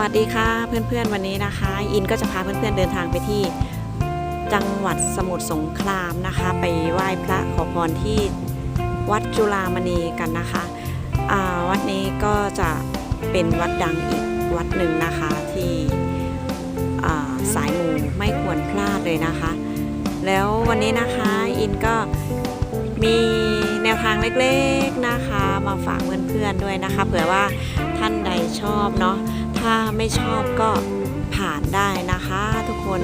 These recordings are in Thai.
วัสดีค่ะเพื่อนๆวันนี้นะคะ อินก็จะพาเพื่อนๆเดินทางไปที่จังหวัดสมุทรสงครามนะคะ ไปไหว้พระขอพรที่วัดจุฬามณีกันนะคะวัดนี้ก็จะเป็นวัดดังอีกวัดหนึ่งนะคะที่สายมูไม่ควรพลาดเลยนะคะ แล้ววันนี้นะคะอินก็มีแนวทางเล็กๆนะคะ มาฝากเพื่อนๆด้วยนะคะ เผื่อว่าท่านใดชอบเนาะ ถ้าไม่ชอบก็ผ่านได้นะคะ ทุกคน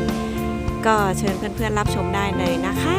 ก็เชิญเพื่อนๆรับชมได้เลยนะคะ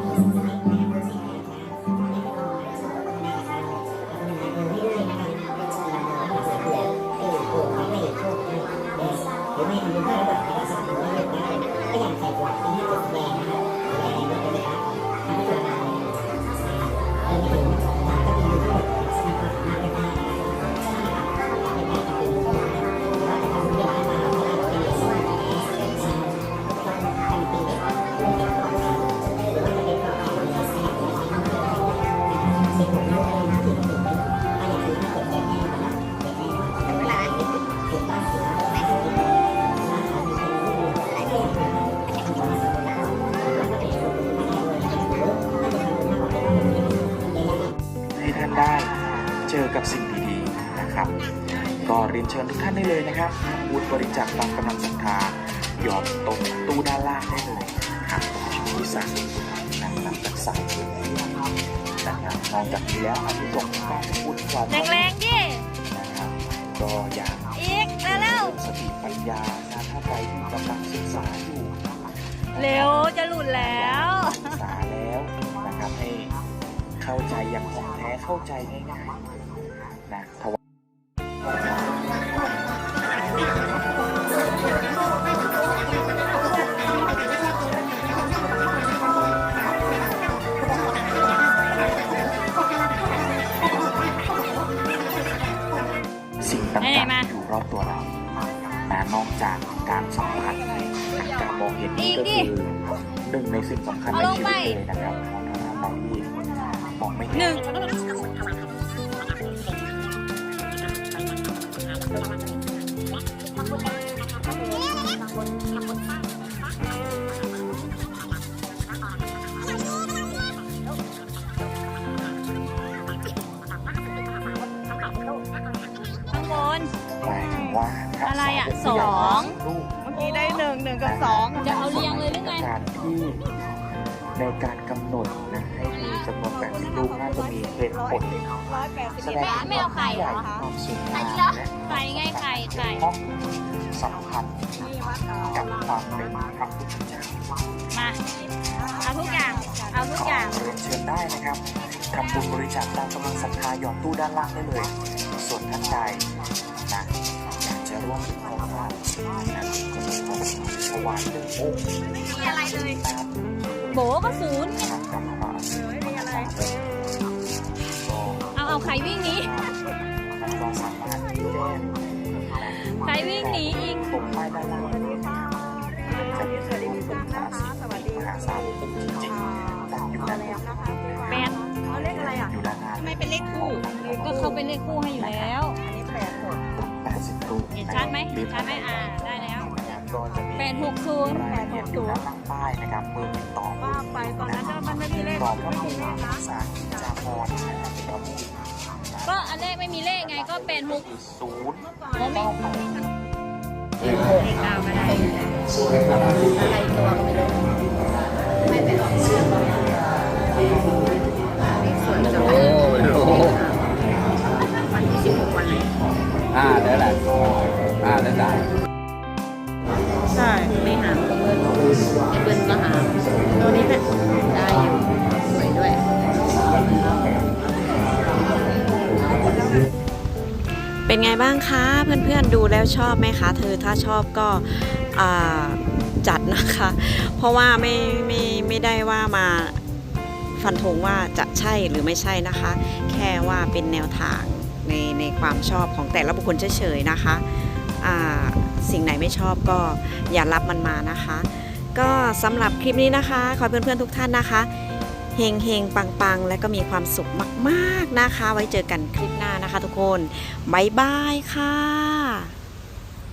เรียนเชิญทุกท่านได้เลยนะครับบูธบริจาคตามกำลังศรัทธาหยอดตรงตู้ด้านล่างได้เลยนะครับชุดที่สั่งนำนำจากสายบุญนะครับนะครับนอกจากนี้แล้วอานิสงส์ของการพูดความแรงๆดินะครับก็อยากอีกเร็วสติปัญญานะถ้าใครที่กำลังศึกษาอยู่ๆเร็วจะหลุดแล้วศึกษาแล้วนะครับให้เข้าใจอย่างของแท้เข้าใจง่ายๆนะ หนึ่งในสิ่งสำคัญเอาในลงชีไปวิตเลยนะครับของท่านใดที่มองไม่หเห็นึ่นงข้างบนหมายถึงว่าถ้าอะไรอะสาวสอง ลูก เมื่อกี้ได้หนึ่งหนึ่งกับสอง จะเอาเรียงเลยหรือไง การที่ในการกำหนดนะให้มีจำนวน80ลูกน่าจะมีเหตุผลแสดงไม่เอาไข่เหรอความสุขและไข่ไงไข่ไข่เพราะสัมพันธ์กับความเป็นพระพุทธเจ้ามาเอาทุกอย่างเอาทุกอย่างเรียนเชิญได้นะครับทำบุญบริจาคตามกำลังศรัทธาหยอดตู้ด้านล่างได้เลย ส่วนท่านใด วมเป็นของเรานะก็จะขอถวายหนึ่งองค์มีอะไรเลยโบก็ศูนย์นะครับกับพระไม่มีอะไร ก็เอาเอาไข่วิ่งหนีแล้วก็สามารถแจ้งไขวิ่งหนีอีกตรงป้ายด้านล่างเลยจะมีรูปเป็นพระศิษย์มหาศาลองค์จริงๆตั้งอยู่ด้านบนแปดเอาเลขอะไรอะอยู่ด้านหน้าทำไมเป็นเลขคู่ ก็เขาเป็นเลขคู่ให้อยู่แล้ว 80รูปเห็นชัดไหมเห็นชัดไหมอ่าได้แล้วก็จะมี860 รายละเอียดอยู่ด้ร่างป้ายนะครับเบอร์ติดต่อว่าไปตอนนั้นมันไม่มีเลขตอบไม่มีเลขนะสาธิจามอนะครับก็อันแรกไม่มีเลขไงก็เป็นหกศูนย์โมเมนต์เลขดาวก็ได้อะไรตัวไม่รู้ไม่เป็นออกเสียง ไงบ้างคะ เพื่อนๆดูแล้วชอบไหมคะ เธอถ้าชอบก็จัดนะคะ เพราะว่าไม่ไม่ไม่ได้ว่ามาฟันธงว่าจะใช่หรือไม่ใช่นะคะ แค่ว่าเป็นแนวทางในในความชอบของแต่ละบุคคลเฉยๆนะคะสิ่งไหนไม่ชอบก็อย่ารับมันมานะคะ ก็สำหรับคลิปนี้นะคะ ขอเพื่อนๆทุกท่านนะคะ เฮงเฮงปังปังและก็มีความสุขมาก ๆนะคะ ไว้เจอกันคลิปหน้านะคะทุกคนบายบายค่ะ